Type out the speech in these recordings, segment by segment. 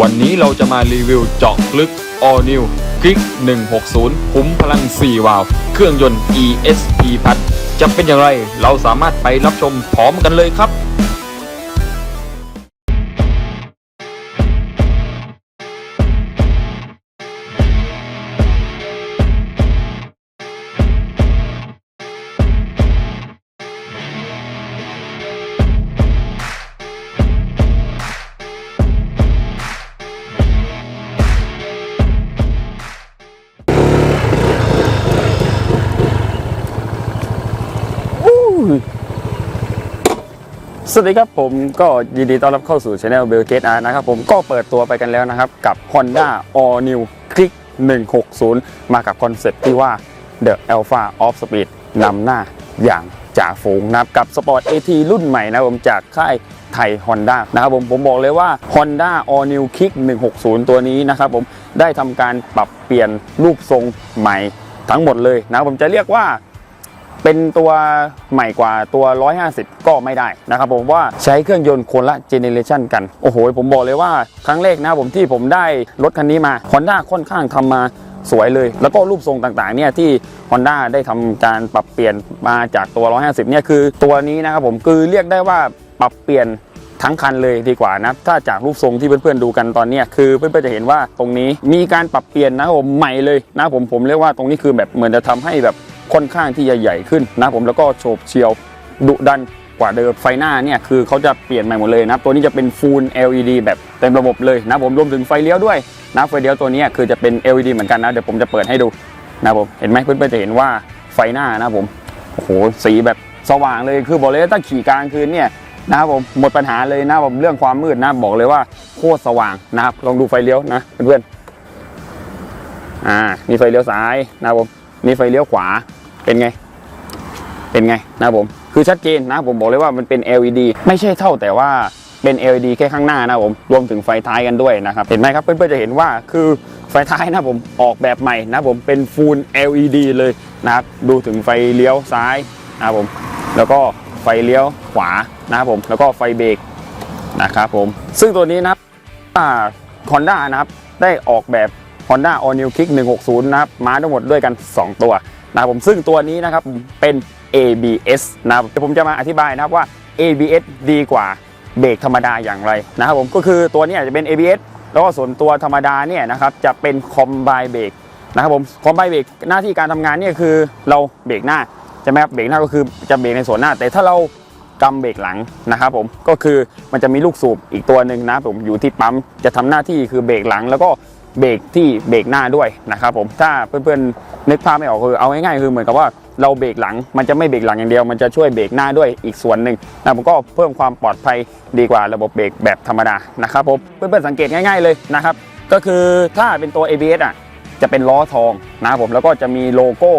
วันนี้เราจะมารีวิวเจาะลึก All New คลิก 160 คุ้มพลัง 4 วาล์วเครื่องยนต์ ESP พัดจะเป็นอย่างไร เราสามารถไปรับชมพร้อมกันเลยครับ สวัสดีครับผมก็ยินดีต้อนรับเข้าสู่ช anel b e l g a t e Art นะครับผมก็เปิดตัวไปกันแล้วนะครับ กับ Honda All New Click 160 มากับคอนเซ็ปต์ที่ว่า The Alpha of Speed นำหน้าอย่างจ่าฝูงนะครับกับ Sport AT รุ่นใหม่นะครับผมจากค่ายไทย Honda นะครับผมผมบอกเลยว่า Honda All New Kick 160 ตัวนี้นะครับผมได้ทำการปรับเปลี่ยนรูปทรงใหม่ทั้งหมดเลยนะผมจะเรียกว่า เป็นตัวใหม่กว่าตัว 150 ก็ไม่ได้นะครับผมว่าใช้เครื่องยนต์คนละเจเนเรชันกัน โอ้โห ผมบอกเลยว่าครั้งแรกนะครับผมที่ผมได้รถคันนี้มา Honda ค่อนข้างทำมาสวยเลย แล้วก็รูปทรงต่างๆเนี่ยที่ Honda ได้ทำการปรับเปลี่ยนมาจากตัว 150 เนี่ยคือตัวนี้นะครับผมคือเรียกได้ว่าปรับเปลี่ยนทั้งคันเลยดีกว่านะ ถ้าจากรูปทรงที่เพื่อนๆดูกันตอนนี้คือเพื่อนๆจะเห็นว่าตรงนี้มีการปรับเปลี่ยนนะครับผมใหม่เลยนะผมผมเรียกว่าตรงนี้คือแบบเหมือนจะทำให้แบบ ค่อนข้างที่จะใหญ่ขึ้นนะผมแล้วก็โฉบเฉียวดุดันกว่าเดิมไฟหน้าเนี่ยคือเขาจะเปลี่ยนใหม่หมดเลยนะตัวนี้จะเป็น Full LED แบบเต็มระบบเลยนะผมรวมถึงไฟเลี้ยวด้วยนะไฟเลี้ยวตัวนี้คือจะเป็น LED เหมือนกันนะเดี๋ยวผมจะเปิดให้ดูนะผมเห็นไหมเพื่อนๆจะเห็นว่าไฟหน้านะผมโอ้โหสีแบบสว่างเลยคือบอกเลยถ้าขี่กลางคืนเนี่ยนะครับผมหมดปัญหาเลยนะผมเรื่องความมืดนะบอกเลยว่าโคตรสว่างนะครับลองดูไฟเลี้ยวนะเพื่อนๆอ่ามีไฟเลี้ยวซ้ายนะครับผม มีไฟเลี้ยวขวาเป็นไง เป็นไงนะผม คือชัดเจนนะผมบอกเลยว่ามันเป็น LED ไม่ใช่เท่าแต่ว่าเป็น LED แค่ข้างหน้านะผมรวมถึงไฟท้ายกันด้วยนะครับ เห็นไหมครับเพื่อนๆจะเห็นว่าคือไฟท้ายนะผมออกแบบใหม่นะผมเป็น Full LED เลยนะครับดูถึงไฟเลี้ยวซ้ายนะครับผมแล้วก็ไฟเลี้ยวขวานะครับผมแล้วก็ไฟเบรกนะครับผมซึ่งตัวนี้นะครับคอนด้านะครับได้ออกแบบ Honda All New Kick 160 นะครับมาทั้งหมดด้วยกัน 2 ตัวนะครับผมซึ่งตัวนี้นะครับเป็น ABS นะครับเดี๋ยวผมจะมาอธิบายนะครับว่า ABS ดีกว่าเบรกธรรมดาอย่างไรนะครับผมก็คือตัวนี้จะเป็น ABS แล้วก็ส่วนตัวธรรมดาเนี่ยนะครับจะเป็น Combine Brake นะครับผม Combine Brake หน้าที่การทำงานเนี่ยคือเราเบรกหน้าใช่ไหมครับเบรกหน้าก็คือจะเบรกในส่วนหน้า แต่ถ้าเรากำเบรกหลังนะครับผมก็คือมันจะมีลูกสูบอีกตัวหนึ่งนะครับผมอยู่ที่ปั๊มจะทำหน้าที่คือเบรกหลัง แล้วก็ เบรกที่เบรกหน้าด้วยนะครับผมถ้าเพื่อนๆนึกภาพไม่ออกคือเอาง่ายๆคือเหมือนกับว่าเราเบรกหลังมันจะไม่เบรกหลังอย่างเดียว มันจะช่วยเบรกหน้าด้วยอีกส่วนหนึ่งนะผมก็เพิ่มความปลอดภัยดีกว่าระบบเบรกแบบธรรมดานะครับผมเพื่อนๆสังเกตง่าย ๆเลยนะครับก็คือถ้าเป็นตัว ABS อะจะเป็นล้อทองนะครับผมแล้วก็จะมีโลโก้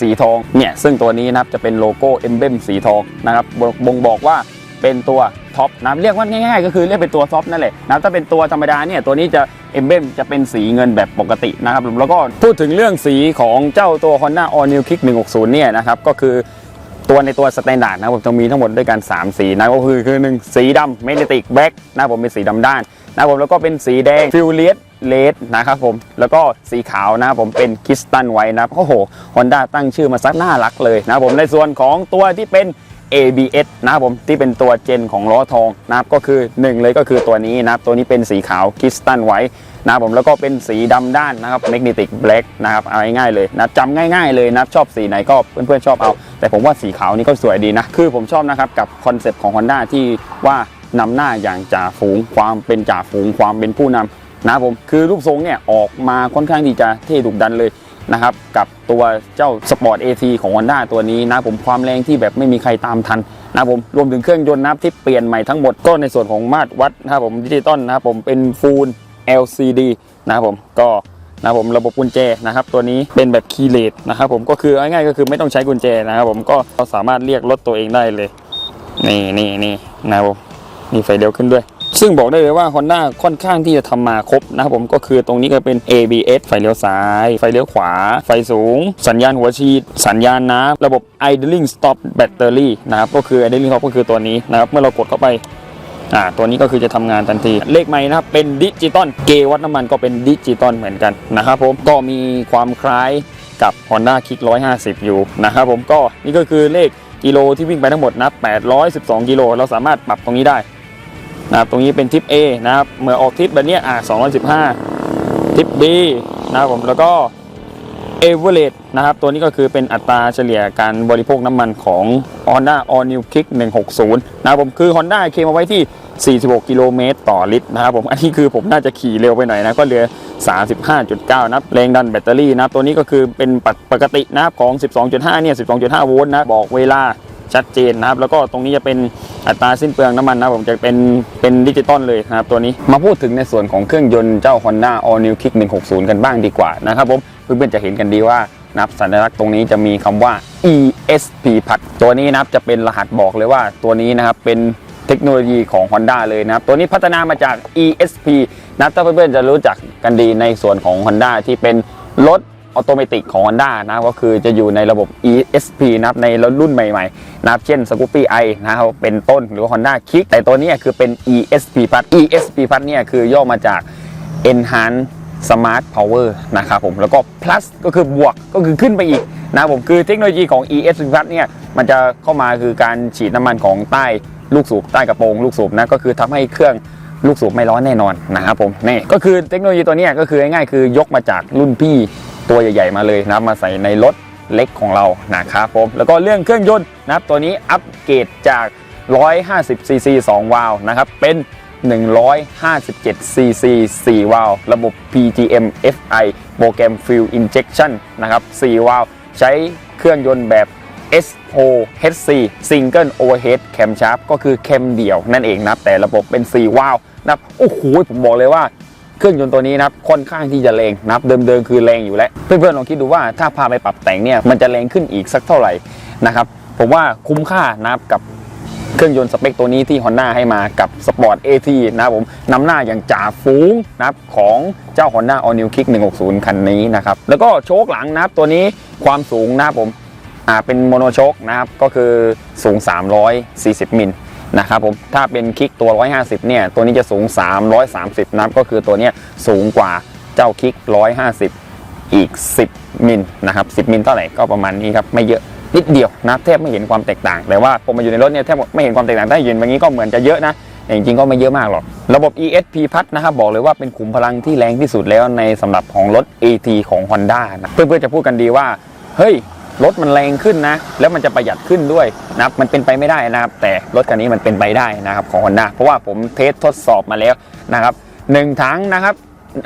สีทองเนี่ยซึ่งตัวนี้นะครับจะเป็นโลโก้เอมเบมสีทองนะครับบ่งบอกว่า เป็นตัวท็อปนะเรียกว่าง่ายๆก็คือเรียกเป็นตัวท็อปนั่นแหละนะถ้าเป็นตัวธรรมดาเนี่ยตัวนี้จะเอ็มเบมจะเป็นสีเงินแบบปกตินะครับแล้วก็พูดถึงเรื่องสีของเจ้าตัว Honda All New Kick 160 เนี่ยนะครับก็คือตัวในตัวสแตนดาร์ดนะครับผมจะมีทั้งหมดด้วยกัน 3 สีนะก็คือคือหนึ่งสีดำเมกเนติกแบล็กนะผมเป็นสีดำด้านนะผมแล้วก็เป็นสีแดงฟิวเลียสเลดนะครับผมแล้วก็สีขาวนะผมเป็นคริสตัลไว้นะครับโอ้โหฮอนด้าตั้งชื่อมาซักน่ารักเลยนะผมในส่วนของตัวที่เป็น ABS นะครับผมที่เป็นตัวเจนของล้อทองนะครับก็คือหนึ่งเลยก็คือตัวนี้นะครับตัวนี้เป็นสีขาวคริสตัลไว้นะครับผมแล้วก็เป็นสีดำด้านนะครับเมกเนติกแบล็กนะครับเอาง่ายๆเลยนะจำง่ายๆเลยนับชอบสีไหนก็เพื่อนๆชอบเอา แต่ผมว่าสีขาวนี่ก็สวยดีนะ คือผมชอบนะครับกับคอนเซปต์ของ Honda ที่ว่านำหน้าอย่างจ่าฝูงความเป็นจ่าฝูงความเป็นผู้นำนะครับผมคือรูปทรงเนี่ยออกมาค่อนข้างที่จะเท่ดุดันเลย นะครับกับตัวเจ้า Sport AT ของ Honda ตัวนี้นะผมความแรงที่แบบไม่มีใครตามทันนะผมรวมถึงเครื่องยนต์นะครับที่เปลี่ยนใหม่ทั้งหมดก็ในส่วนของมาตรวัดนะครับผมดิจิตอลนะครับผมเป็น Full LCD นะครับผมก็นะผมระบบกุญแจนะครับตัวนี้เป็นแบบคีย์เลสนะครับผมก็คือง่ายๆก็คือไม่ต้องใช้กุญแจนะครับผมก็เราสามารถเรียกรถตัวเองได้เลย นี่นี่นี่นะครับผมมีไฟเลี้ยวขึ้นด้วย ซึ่งบอกได้เลยว่า Honda ค่อนข้างที่จะทำมาครบนะครับผมก็คือตรงนี้ก็เป็น ABS ไฟเลี้ยวซ้าย ไฟเลี้ยวขวา ไฟสูง สัญญาณหัวฉีด สัญญาณน้ำระบบ idling stop battery นะครับก็คือ idling stop ก็คือตัวนี้นะครับเมื่อเรากดเข้าไปอ่าตัวนี้ก็คือจะทำงานทันที เลขไม้นะครับเป็นดิจิตอลเกวัดน้ำมันก็เป็นดิจิตอลเหมือนกันนะครับผมก็มีความคล้ายกับ Honda Kick 150 อยู่นะครับผมก็นี่ก็คือเลขกิโลที่วิ่งไปทั้งหมดนะ812 กิโล เราสามารถปรับตรงนี้ได้ นะครับตรงนี้เป็นทิป A นะครับเมื่อออกทิปแบบนี้อ่า215 ทิป B นะครับผมแล้วก็เอเวอเรสนะครับตัวนี้ก็คือเป็นอัตราเฉลี่ยการบริโภคน้ำมันของ Honda All New Kick 160 นะครับผมคือ Honda เคมาไว้ที่ 46 กิโลเมตรต่อลิตรนะครับผมอันนี้คือผมน่าจะขี่เร็วไปหน่อยนะ ก็เหลือ 35.9 นะครับแรงดันแบตเตอรี่นะตัวนี้ก็คือเป็นปกตินะครับของ 12.5 เนี่ย 12.5 โวลต์นะ บอกเวลา ชัดเจนนะครับ แล้วก็ตรงนี้จะเป็นอัตราสิ้นเปลืองน้ำมันนะผมจะเป็นเป็นดิจิตอลเลยนะครับตัวนี้มาพูดถึงในส่วนของเครื่องยนต์เจ้า Honda All New Kick 160 กันบ้างดีกว่านะครับผมเพื่อนๆจะเห็นกันดีว่านับสัญลักษณ์ตรงนี้จะมีคำว่า ESP พัดตัวนี้นะครับจะเป็นรหัสบอกเลยว่าตัวนี้นะครับเป็นเทคโนโลยีของ Honda เลยนะครับ ตัวนี้พัฒนามาจาก ESP นับถ้าเพื่อนๆจะรู้จักกันดีในส่วนของ Honda ที่เป็นรถ ออโตเมติกของ Honda นะก็คือจะอยู่ในระบบ ESP นะครับในรุ่นใหม่ๆนะครับเช่น Scoopy i นะครับเป็นต้นหรือ Honda Kick แต่ตัวนี้คือเป็น ESP พัด ESP พัดเนี่ยคือย่อมาจาก Enhance Smart Power นะครับผมแล้วก็ plus ก็คือบวกก็คือขึ้นไปอีกนะผมคือเทคโนโลยีของ ES Plus เนี่ยมันจะเข้ามาคือการฉีดน้ำมันของใต้ลูกสูบใต้กระโปรงลูกสูบนะก็คือทำให้เครื่องลูกสูบไม่ร้อนแน่นอนนะครับผมนี่ก็คือเทคโนโลยีตัวนี้ก็คือง่ายๆคือยกมาจากรุ่นพี่ ตัวใหญ่ๆมาเลยนะครับมาใส่ในรถเล็กของเรานะครับผมแล้วก็เรื่องเครื่องยนต์นะครับตัวนี้อัปเกรดจาก 150 cc 2วาล์วนะครับเป็น157 cc 4วาล์วระบบ PGM FI โปรแกรม Fuel Injection นะครับ4วาล์วใช้เครื่องยนต์แบบ SOHC Single Overhead Camshaft ก็คือแคมเดี่ยวนั่นเองนะแต่ระบบเป็น 4 วาล์วนะครับโอ้โหผมบอกเลยว่า เครื่องยนต์ตัวนี้นะครับค่อนข้างที่จะแรงนะครับเดิมๆคือแรงอยู่แล้ว เพื่อนๆลองคิดดูว่าถ้าพาไปปรับแต่งเนี่ยมันจะแรงขึ้นอีกสักเท่าไหร่นะครับผมว่าคุ้มค่านะครับกับเครื่องยนต์สเปคตัวนี้ที่ Honda ให้มากับ Sport AT นะครับผมนำหน้าอย่างจ่าฝูงนะครับของเจ้า Honda All New Kick 160 คันนี้นะครับแล้วก็โชคหลังนะครับตัวนี้ความสูงนะครับผมอ่าเป็นโมโนโชคนะครับก็คือสูง 340 มิล นะครับผมถ้าเป็นคิกตัว 150 เนี่ย ตัวนี้จะสูง 330 นะครับก็คือตัวนี้สูงกว่าเจ้าคิก 150 อีก 10 มิลนะครับ 10 มิลเท่าไหร่ก็ประมาณนี้ครับ ไม่เยอะนิดเดียวนะแทบไม่เห็นความแตกต่าง แต่ว่าผมมาอยู่ในรถเนี่ยแทบไม่เห็นความแตกต่างถ้ายืนแบบนี้ก็เหมือนจะเยอะนะแต่จริงๆก็ไม่เยอะมากหรอก ระบบ ESP พัดนะครับบอกเลยว่าเป็นขุมพลังที่แรงที่สุดแล้วในสำหรับของรถ AT ของ Honda นะเพื่อนๆจะพูดกันดีว่าเฮ้ย รถมันแรงขึ้นนะ แล้วมันจะประหยัดขึ้นด้วยนะครับมันเป็นไปไม่ได้นะครับ แต่รถคันนี้มันเป็นไปได้นะครับของ Honda เพราะว่าผมเทสทดสอบมาแล้วนะครับหนึ่งถังนะครับ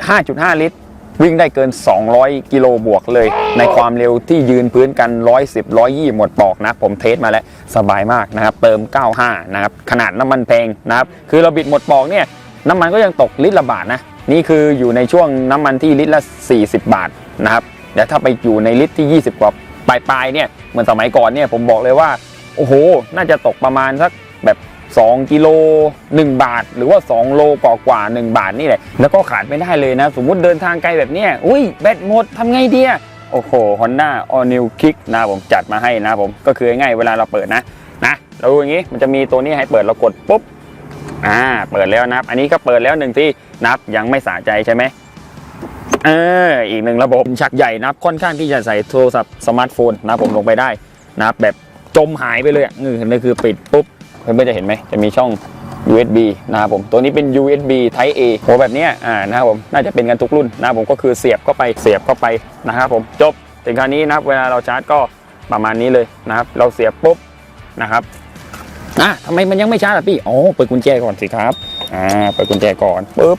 5.5 ลิตร วิ่งได้เกิน 200 กิโลบวกเลย ในความเร็วที่ยืนพื้นกัน 110 120 หมดปอกนะ ผมเทสมาแล้วสบายมากนะครับ เติม 95 นะครับ ขนาดน้ำมันแพงนะครับ คือเราบิดหมดปอกเนี่ยน้ำมันก็ยังตกลิตรละบาทนะ นี่คืออยู่ในช่วงน้ำมันที่ลิตรละ 40 บาทนะครับเดี๋ยวถ้าไปอยู่ในลิตรที่ 20 กว่า ปลายๆเนี่ยเหมือนสมัยก่อนเนี่ยผมบอกเลยว่า โอ้โห น่าจะตกประมาณสักแบบ2กิโล1 บาท หรือว่า 2 โลกว่ากว่า 1 บาทนี่แหละ แล้วก็ขาดไม่ได้เลยนะ สมมุติเดินทางไกลแบบเนี้ยอุ้ยแบตหมดทำไงดีอะโอ้โห Honda All New Kick นะผมจัดมาให้นะผมก็คือง่ายเวลาเราเปิดนะนะเราดูอย่างนี้มันจะมีตัวนี้ให้เปิดเรากดปุ๊บอ่าเปิดแล้วนะครับ อันนี้ก็เปิดแล้วหนึ่งที่นับยังไม่สะใจใช่ไหม เอออีกหนึ่งระบบชักใหญ่นะครับค่อนข้างที่จะใส่โทรศัพท์สมาร์ทโฟนนะผมลงไปได้นะครับแบบจมหายไปเลยนี่นี่คือปิดปุ๊บเพื่อนๆจะเห็นไหมจะมีช่อง USB นะครับผมตัวนี้เป็น USB Type A โหแบบนี้อ่านะครับผมน่าจะเป็นกันทุกรุ่นนะครับผมก็คือเสียบเข้าไปเสียบเข้าไปนะครับผมจบถึงคราวนี้นะครับเวลาเราชาร์จก็ประมาณนี้เลยนะครับ เราเสียบปุ๊บนะครับอะทำไมมันยังไม่ชาร์จอะพี่อ๋อเปิดกุญแจก่อนสิครับอ่าเปิดกุญแจก่อนปุ๊บ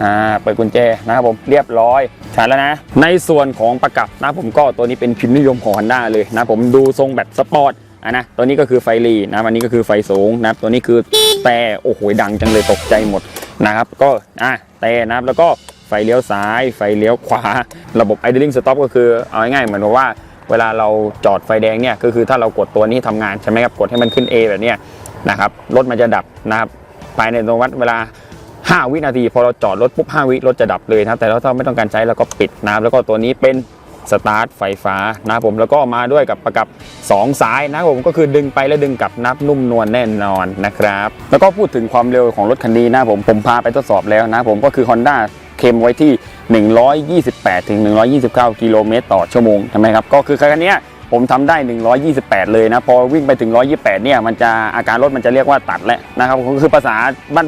อ่าเปิดกุญแจนะครับผมเรียบร้อยชาร์จแล้วนะ ในส่วนของประกับนะผมก็ตัวนี้เป็นพิมพ์นิยมของ Honda เลยนะผมดูทรงแบบสปอร์ตอะนะตัวนี้ก็คือไฟรีนะอันนี้ก็คือไฟสูงนะตัวนี้คือแต่โอ้โหดังจังเลยตกใจหมดนะครับก็อะแต่นะครับแล้วก็ไฟเลี้ยวซ้าย ไฟเลี้ยวขวา ระบบ idling stop ก็คือเอาง่ายๆเหมือนว่าเวลาเราจอดไฟแดงเนี่ยก็คือถ้าเรากดตัวนี้ทำงานใช่ไหมครับกดให้มันขึ้น A แบบเนี้ยนะครับรถมันจะดับนะครับภายในอัตโนมัติเวลา 5 วินาที พอเราจอดรถปุ๊บ5วิรถจะดับเลยนะครับแต่ถ้าเราไม่ต้องการใช้เราก็ปิดนะครับแล้วก็ตัวนี้เป็นสตาร์ทไฟฟ้านะผมแล้วก็มาด้วยกับประกับ 2 สายนะผมก็คือดึงไปและดึงกลับนับนุ่มนวลแน่นอนนะครับ แล้วก็พูดถึงความเร็วของรถคันนี้นะผมผมพาไปทดสอบแล้วนะผมก็คือ Honda เคลมไว้ที่ 128ถึง129 กิโลเมตรต่อชั่วโมงใช่ไหมครับ ก็คือคันนี้ ผมทำได้ 128 เลยนะ พอวิ่งไปถึง 128 เนี่ย มันจะอาการรถมันจะเรียกว่าตัดแล้วนะครับก็คือภาษา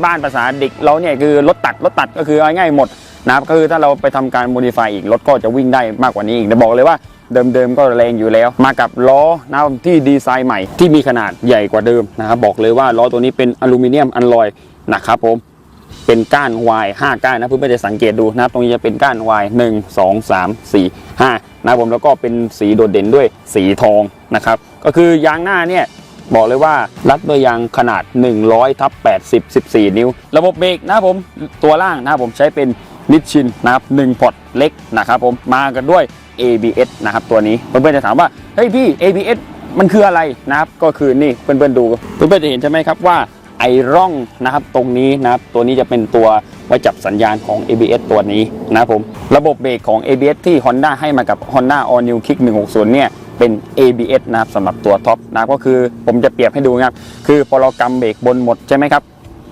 บ้านๆภาษาเด็กเราเนี่ยคือรถตัดรถตัดก็คือเอาง่ายหมดนะครับก็คือถ้าเราไปทำการโมดิฟายอีกรถก็จะวิ่งได้มากกว่านี้อีกแต่บอกเลยว่าเดิมๆก็แรงอยู่แล้ว มากับล้อนะที่ดีไซน์ใหม่ที่มีขนาดใหญ่กว่าเดิมนะครับบอกเลยว่าล้อตัวนี้เป็นอลูมิเนียมอัลลอยนะครับผม เป็นก้านวาย5ก้านนะเพื่อนๆจะสังเกตดูนะครับตรงนี้จะเป็นก้านวาย1 2 3 4 5นะครับผมแล้วก็เป็นสีโดดเด่นด้วยสีทองนะครับ ก็คือยางหน้าเนี่ยบอกเลยว่ารัดด้วยยางขนาด 100ทับ80 14 นิ้ว ระบบเบรกนะผมตัวล่างนะผมใช้เป็นนิชชินนะครับ1พอร์ตเล็กนะครับผมมากันด้วย ABS นะครับตัวนี้เพื่อนๆจะถามว่าเฮ้ยพี่ ABS มันคืออะไรนะครับก็คือนี่เพื่อนๆดูเพื่อนๆจะเห็นใช่ไหมครับว่า ไอร่องนะครับตรงนี้นะครับตัวนี้จะเป็นตัวไว้จับสัญญาณของ ABS ตัวนี้นะครับผมระบบเบรกของ ABS ที่ Honda ให้มากับ Honda All New Kick 160 เนี่ยเป็น ABS นะครับสำหรับตัวท็อปนะก็คือผมจะเปรียบให้ดูนะครับคือพอเรากำเบรกบนหมดใช่ไหมครับ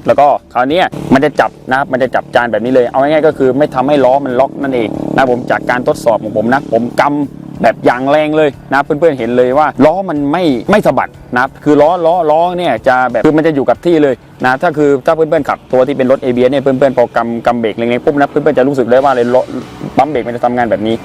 แล้วก็คราวนี้มันจะจับนะครับมันจะจับจานแบบนี้เลย เอาง่ายๆก็คือไม่ทำให้ล้อมันล็อกนั่นเองนะผมจากการทดสอบของผมนะผมกำ แบบอย่างแรงเลยนะเพื่อนๆเห็นเลยว่าล้อมันไม่ไม่สะบัดนะคือล้อล้อล้อเนี่ยจะแบบคือมันจะอยู่กับที่เลยนะถ้าคือถ้าเพื่อนๆขับตัวที่เป็นรถ ABS เนี่ยเพื่อนๆพอกำกำเบรกแรงๆปุ๊บนะเพื่อนๆจะรู้สึกได้ว่าเลยล้อปั๊มเบรกมันจะทำงานแบบนี้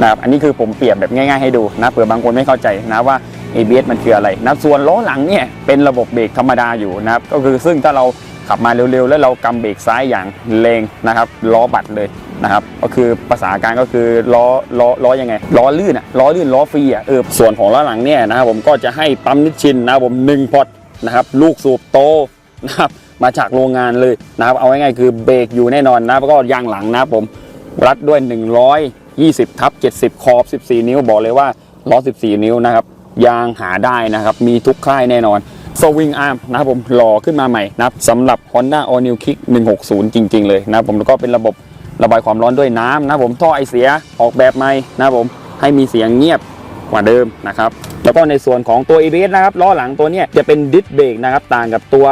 นะครับอันนี้คือผมเปรียบแบบง่ายๆให้ดูนะเผื่อบางคนไม่เข้าใจนะว่า ABS มันคืออะไรนะส่วนล้อหลังเนี่ยเป็นระบบเบรกธรรมดาอยู่นะครับก็คือซึ่งถ้าเรา ขับมาเร็วๆ แล้วเรากำเบรกซ้ายอย่างแรงนะครับล้อบัดเลยนะครับก็คือภาษาการก็คือล้อล้อล้อยังไงล้อลื่นอะล้อลื่นล้อฟรีอะเออส่วนของล้อหลังเนี่ยนะครับผมก็จะให้ปั๊มนิชชินนะครับผมหนึ่งพอตนะครับลูกสูบโตนะครับมาจากโรงงานเลยนะครับเอาง่ายๆคือเบรกอยู่แน่นอนนะแล้วก็ยางหลังนะผมรัดด้วย 120ทับ70 ขอบ 14 นิ้วบอกเลยว่าล้อ 14 นิ้วนะครับยางหาได้นะครับมีทุกค่ายแน่นอน สวิงอาร์มนะครับผมหล่อขึ้นมาใหม่นะครับสำหรับ Honda All New Kick 160 จริง ๆ เลยนะครับผมแล้วก็เป็นระบบระบายความร้อนด้วยน้ำนะครับผมท่อไอเสียออกแบบใหม่นะครับผมให้มีเสียงเงียบกว่าเดิมนะครับแล้วก็ในส่วนของตัว ABS นะครับล้อหลังตัวนี้จะเป็นดิสเบรกนะครับต่างกับตัว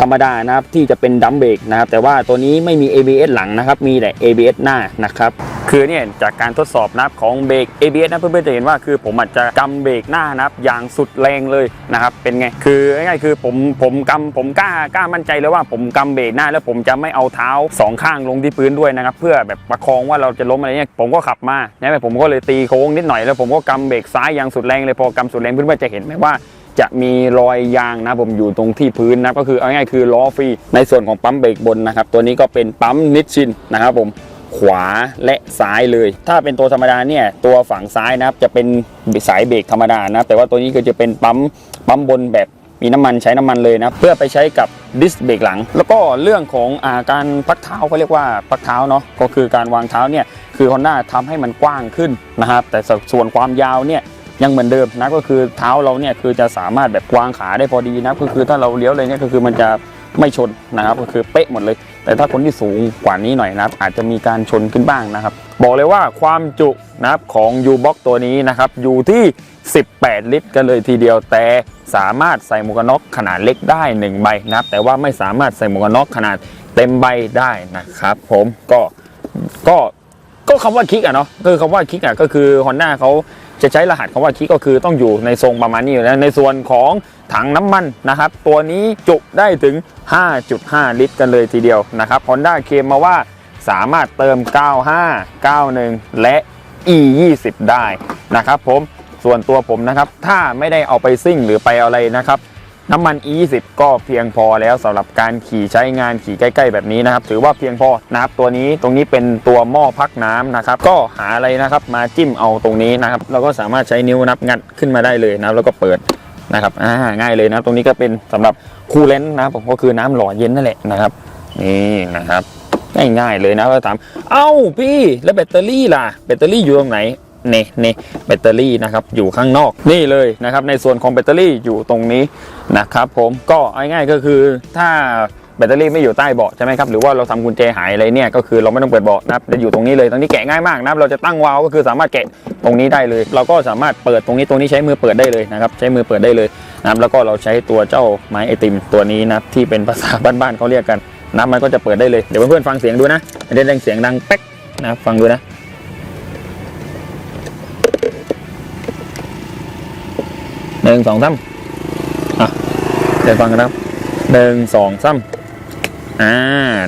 ธรรมดานะครับที่จะเป็นดัมเบรกนะครับแต่ว่าตัวนี้ไม่มี ABS หลังนะครับมีแต่ ABS หน้านะครับคือเนี่ยจากการทดสอบนะครับของเบรก ABS นะเพื่อนๆจะเห็นว่าคือผมอาจจะกำเบรกหน้านะครับอย่างสุดแรงเลยนะครับเป็นไงคือง่ายๆคือผมผมกำผมกล้ากล้ามั่นใจเลยว่าผมกำเบรกหน้าแล้วผมจะไม่เอาเท้าสองข้างลงที่พื้นด้วยนะครับเพื่อแบบประคองว่าเราจะล้มอะไรเนี่ยผมก็ขับมาใช่ไหมผมก็เลยตีโค้งนิดหน่อยแล้วผมก็กำเบรกซ้ายอย่างสุดแรงเลยพอกำสุดแรงเพื่อนๆจะเห็นไหมว่า จะมีรอยยางนะผมอยู่ตรงที่พื้นนะก็คือเอาง่ายคือล้อฟรีในส่วนของปั๊มเบรกบนนะครับตัวนี้ก็เป็นปั๊มนิชชินนะครับผมขวาและซ้ายเลย ถ้าเป็นตัวธรรมดาเนี่ยตัวฝั่งซ้ายนะครับจะเป็นสายเบรกธรรมดานะแต่ว่าตัวนี้ก็จะเป็นปั๊มปั๊มบนแบบมีน้ำมันใช้น้ำมันเลยนะเพื่อไปใช้กับดิสเบรกหลัง แล้วก็เรื่องของอาการพักเท้าเขาเรียกว่าพักเท้าเนาะก็คือการวางเท้าเนี่ยคือ Honda ทำให้มันกว้างขึ้นนะครับแต่ส่วนความยาวเนี่ย ยังเหมือนเดิมนะก็คือเท้าเราเนี่ยคือจะสามารถแบบวางขาได้พอดีนะก็คือถ้าเราเลี้ยวเลยเนี่ยก็คือมันจะไม่ชนนะครับก็คือเป๊ะหมดเลย แต่ถ้าคนที่สูงกว่านี้หน่อยนะครับ อาจจะมีการชนขึ้นบ้างนะครับ บอกเลยว่าความจุนะครับของ u b o x ตัวนี้นะครับอยู่ที่ 18 ลิตร กันเลยทีเดียวแต่สามารถใส่หมวกกันน็อกขนาดเล็กได้ 1 ใบนะครับ แต่ว่าไม่สามารถใส่หมวกกันน็อกขนาดเต็มใบได้นะครับ ผมก็ก็ก็คำว่าคิกอะเนาะคือคำว่าคิกอะก็คือ Honda เขา จะใช้รหัสคำว่าคิกก็คือต้องอยู่ในทรงประมาณนี้อยู่แล้วในส่วนของถังน้ำมันนะครับ ตัวนี้จุได้ถึง 5.5 ลิตร กันเลยทีเดียวนะครับ Honda เคมมาว่าสามารถเติม 95 91 และ e 20ได้นะครับผมส่วนตัวผมนะครับ ถ้าไม่ได้เอาไปซิ่งหรือไปอะไรนะครับ น้ำมัน E20 ก็เพียงพอแล้วสำหรับการขี่ใช้งานขี่ใกล้ ๆ แบบนี้นะครับ ถือว่าเพียงพอนะครับตัวนี้ตรงนี้เป็นตัวหม้อพักน้ำนะครับ ก็หาอะไรนะครับมาจิ้มเอาตรงนี้นะครับเราก็สามารถใช้นิ้วนับงัดขึ้นมาได้เลยนะแล้วก็เปิดนะครับอ่าง่ายเลยนะตรงนี้ก็เป็นสำหรับคูลเลนต์นะครับผมก็คือน้ำหล่อเย็นนั่นแหละนะครับนี่นะครับง่ายๆเลยนะก็ถามเอ้าพี่แล้วแบตเตอรี่ล่ะแบตเตอรี่อยู่ตรงไหน เน่เน่แบตเตอรี่นะครับอยู่ข้างนอกนี่เลยนะครับในส่วนของแบตเตอรี่อยู่ตรงนี้นะครับผมก็ง่ายๆก็คือถ้าแบตเตอรี่ไม่อยู่ใต้เบาะใช่ไหมครับหรือว่าเราทำกุญแจหายอะไรเนี่ยก็คือเราไม่ต้องเปิดเบาะนะครับจะอยู่ตรงนี้เลยตรงนี้แกะง่ายมากนะครับเราจะตั้งวาล์วก็คือสามารถแกะตรงนี้ได้เลย เราก็สามารถเปิดตรงนี้ตรงนี้ใช้มือเปิดได้เลยนะครับใช้มือเปิดได้เลยนะครับแล้วก็เราใช้ตัวเจ้าไม้ไอติมตัวนี้นะที่เป็นภาษาบ้านๆเขาเรียกกันนะมันก็จะเปิดได้เลยเดี๋ยวเพื่อนๆฟังเสียงดูนะมันจะดังเสียงดังเป๊กนะฟังดูนะ หนึ่งสองสามอะเดี๋ยวฟังกันนะครับหนึ่งสองสามอ่า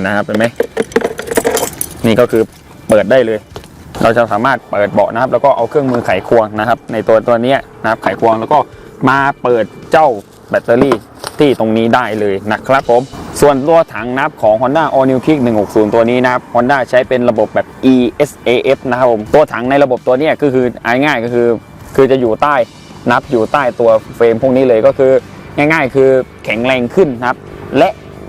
นะครับเป็นไหมนี่ก็คือเปิดได้เลย เราจะสามารถเปิดเบาะนะครับ แล้วก็เอาเครื่องมือไขควงนะครับ ในตัวตัวนี้นะครับไขควงแล้วก็มาเปิดเจ้าแบตเตอรี่ที่ตรงนี้ได้เลยนะครับผม ส่วนตัวถังนับของ Honda All New Kick 160 ตัวนี้นะครับ Honda ใช้เป็นระบบแบบ ESAF นะครับผม ตัวถังในระบบตัวนี้ก็คืออาง่ายๆก็คือ คือจะอยู่ใต้ นับอยู่ใต้ตัวเฟรมพวกนี้เลยก็คือง่าย ๆ คือแข็งแรงขึ้นนะครับ และ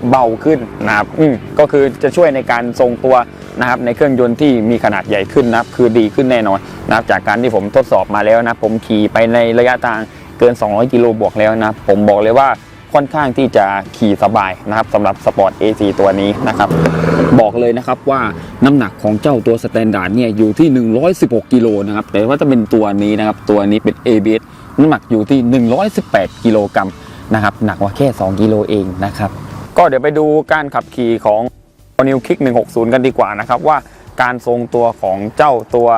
เบาขึ้นนะครับอืมก็คือจะช่วยในการทรงตัวนะครับ ในเครื่องยนต์ที่มีขนาดใหญ่ขึ้นนะครับ คือดีขึ้นแน่นอนนะครับ จากการที่ผมทดสอบมาแล้วนะผมขี่ไปในระยะทางเกิน 200 กิโลบวกแล้วนะผมบอกเลยว่าค่อนข้างที่จะขี่สบายนะครับสำหรับสปอร์ต AC ตัวนี้นะครับ บอกเลยนะครับว่าน้ำหนักของเจ้าตัวสแตนดาร์ดเนี่ยอยู่ที่ 116 กิโลนะครับแต่ว่าจะเป็นตัวนี้นะครับ ตัวนี้เป็น ABS น้ำหนักอยู่ที่ 118 กิโลกรัมนะครับหนักกว่าแค่ 2 กิโลเองนะครับ ก็เดี๋ยวไปดูการขับขี่ของ New Kick 160 กันดีกว่านะครับ ว่าการทรงตัวของเจ้าตัว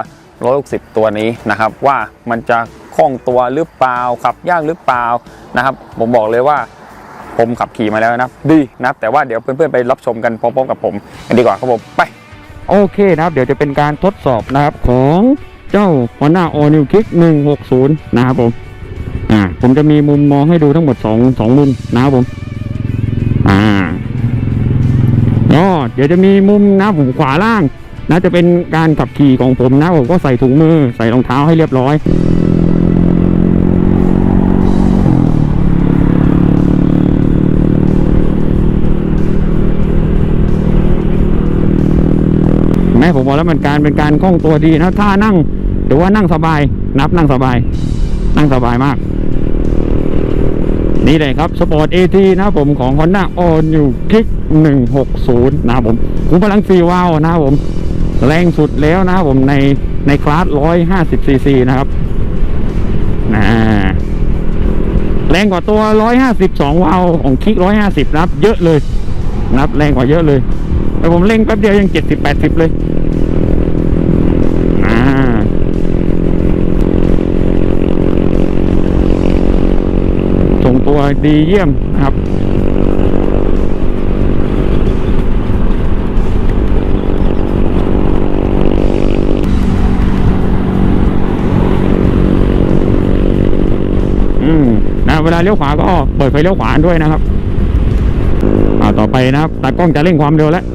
160 ตัวนี้นะครับ ว่ามันจะคล่องตัวหรือเปล่าขับยากหรือเปล่านะครับ ผมบอกเลยว่าผมขับขี่มาแล้วนะดีนะแต่ว่าเดี๋ยวเพื่อนๆไปรับชมกันพร้อมๆกับผมกันดีกว่าครับผมไป โอเคนะครับ เดี๋ยวจะเป็นการทดสอบนะครับของ เจ้า Honda All New Kick 160 นะครับผม อ่า ผมจะมีมุมมองให้ดูทั้งหมด 2 2 มุมนะครับผม อ่าก็เดี๋ยวจะมีมุมนะผมขวาล่าง นะจะเป็นการขับขี่ของผมนะผมก็ใส่ถุงมือใส่รองเท้าให้เรียบร้อยแม่ผมบอกแล้วมันการเป็นการคล่องตัวดีนะถ้านั่ง หรือว่านั่งสบายนับนั่งสบาย นั่งสบายมาก นี่เลยครับสปอร์ตเอทีนะผมของ Honda All New Kick 160นะครับผมคุ้มพลังซีวาล์วนะผม แรงสุดแล้วนะผมในในคลาส150ซีซีนะครับนะแรงกว่าตัว152วาล์วของคิก150นะครับ เยอะเลย นับแรงกว่าเยอะเลยแต่ผมเร่งแป๊บเดียวยัง70 80เลย อ่า ดีเยี่ยมนะครับอืมนะเวลาเลี้ยวขวาก็เปิดไฟเลี้ยวขวาด้วยนะครับ อ่าต่อไปนะครับตากล้องจะเร่งความเร็วแล้ว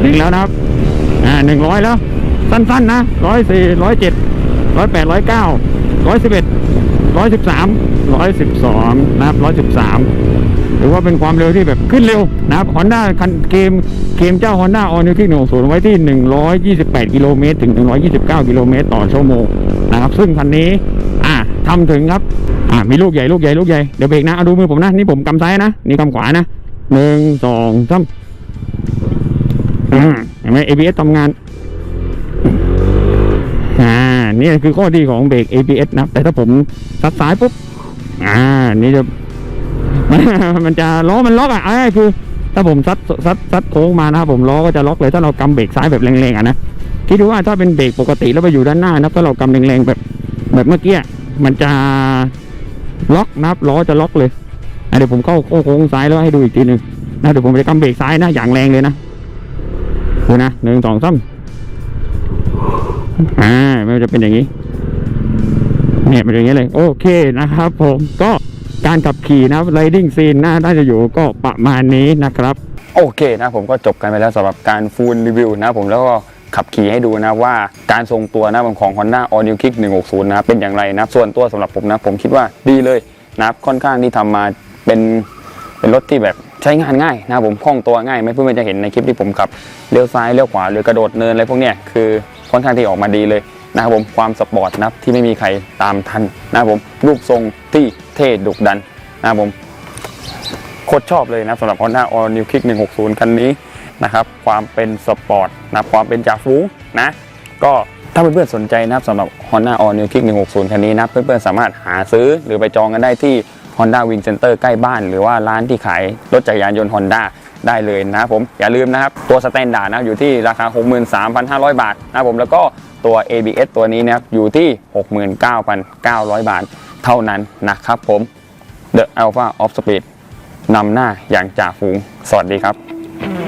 หนึ่งแล้วนะครับ อ่า หนึ่งร้อยแล้ว สั้นๆนะร้อยสี่ร้อยเจ็ดร้อยแปดร้อยเก้าร้อยสิบเอ็ดร้อยสิบสามร้อยสิบสองนะครับร้อยสิบสามหรือว่าเป็นความเร็วที่แบบขึ้นเร็วนะครับฮอนด้าคันเกมเกมเจ้า Honda All New Kick 160ไว้ที่128กิโลเมตรถึง129กิโลเมตรต่อชั่วโมงนะครับ ซึ่งคันนี้ อ่าทำถึงครับ อ่ามีลูกใหญ่ลูกใหญ่ลูกใหญ่เดี๋ยวเบรกนะเอาดูมือผมนะนี่ผมกำซ้ายนะนี่กำขวานะหนึ่งสองสาม ห็นไหม ABS ทำงาน อ่า นี่คือข้อดีของเบรก ABS นะ แต่ถ้าผมซัดซ้ายปุ๊บ อ่า นี่จะ มันจะล้อมันล็อกอะเอาง่าคือ ถ้าผมซัดซัดซัดโค้งมานะครับผมล้อก็จะล็อกเลย ถ้าเรากำเบรกซ้ายแบบแรงๆอะนะ คิดดูว่าถ้าเป็นเบรกปกติแล้วไปอยู่ด้านหน้านะถ้าเรากำแรงๆแบบแบบเมื่อกี้ มันจะล็อกนะครับล้อจะล็อกเลยเดี๋ยวผมเข้าโค้งซ้ายแล้วให้ดูอีกทีหนึ่งนะเดี๋ยวผมจะกำเบรกซ้ายนะอย่างแรงเลยนะ ดูนะหนึ่งสองสามอ่ามันจะเป็นอย่างนี้เนี่ยเป็นอย่างนี้เลย โอเคนะครับผมก็การขับขี่นะครับ riding scene น่าน่าจะอยู่ก็ประมาณนี้นะครับ โอเคนะผมก็จบกันไปแล้วสำหรับการฟูลรีวิวนะผมแล้วก็ขับขี่ให้ดูนะว่าการทรงตัวนะของ Honda All New Kick 160 นะเป็นอย่างไรนะส่วนตัวสำหรับผมนะ ผมคิดว่าดีเลยนะค่อนข้างที่ทำมาเป็น เป็นรถที่แบบใช้งานง่ายนะครับผมคล่องตัวง่ายไหม่เพื่อนๆจะเห็นในคลิปที่ผมขับเลี้ยวซ้ายเลี้ยวขวาหรือกระโดดเนินอะไรพวกเนี้ยคือค่อนข้างที่ออกมาดีเลยนะครับผมความสปอร์ตนะครับที่ไม่มีใครตามทันนะครับผมรูปทรงที่เท่ดุดันนะครับผมโคตรชอบเลยนะสำหรับ Honda All New Kick 160 คันนี้นะครับความเป็นสปอร์ตนะความเป็นจ่าฟูงนะก็ถ้าเพื่อนๆสนใจนะครับสำหรับ Honda All New Kick 160 คันนี้นะเพื่อนๆสามารถหาซื้อหรือไปจองกันได้ที่ Honda Wing Center ใกล้บ้าน หรือว่าร้านที่ขายรถจักรยานยนต์ Honda ได้เลยนะครับผมอย่าลืมนะครับ ตัวสแตนดาร์ดนะอยู่ที่ราคา 63,500 บาทนะครับผมแล้วก็ตัว ABS ตัวนี้นะครับอยู่ที่ 69,900 บาทเท่านั้นนะครับผม The Alpha of Speed นำหน้าอย่างจ่าฝูง สวัสดีครับ